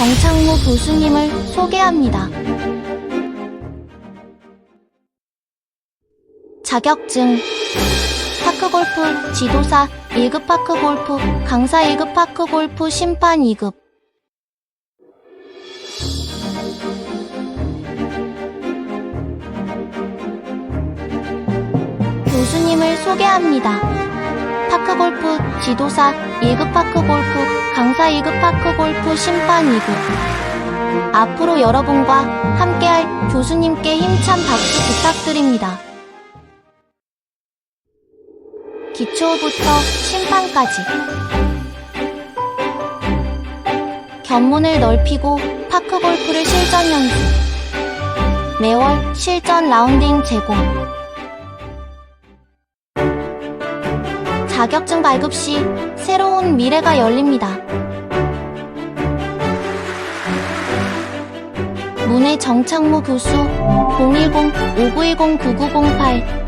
정창무 교수님을 소개합니다. 자격증 파크골프 지도사 1급 파크골프 강사 1급 파크골프 심판 2급 교수님을 소개합니다. 파크골프 지도사 1급 파크골프 강사 2급 파크 골프 심판 2급 앞으로 여러분과 함께할 교수님께 힘찬 박수 부탁드립니다. 기초부터 심판까지 견문을 넓히고 파크 골프를 실전 연수 매월 실전 라운딩 제공 자격증 발급 시 새로운 미래가 열립니다. 문해 정창무 교수 010-5910-9908